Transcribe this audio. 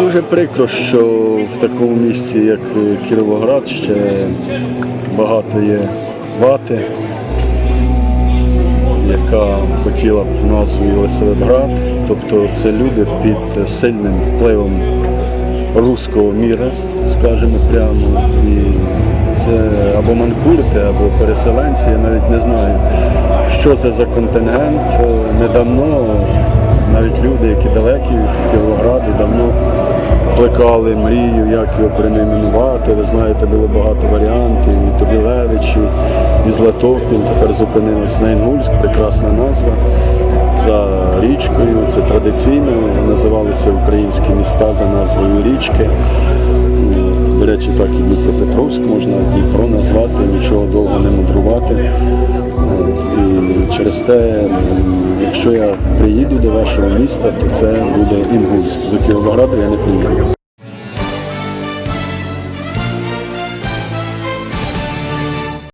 дуже прикро, що в такому місці, як Кіровоград, ще багато є вати, яка хотіла б назву Єлисаветград. Тобто це люди під сильним впливом руського міра, скажімо прямо. І це або манкурти, або переселенці, я навіть не знаю, що це за контингент. Недавно навіть люди, які далекі від Кіровограду, давно плекали мрію, як його перейменувати. Ви знаєте, було багато варіантів, і Тобілевич, і Златопіль, тепер зупинилось на Інгульськ, прекрасна назва. За річкою, це традиційно називалися українські міста за назвою річки. До речі, так і Дніпропетровськ можна Дніпро назвати, нічого довго не мудрувати. І через те, якщо я приїду до вашого міста, то це буде Інгульськ. До Кіровограду я не приїду.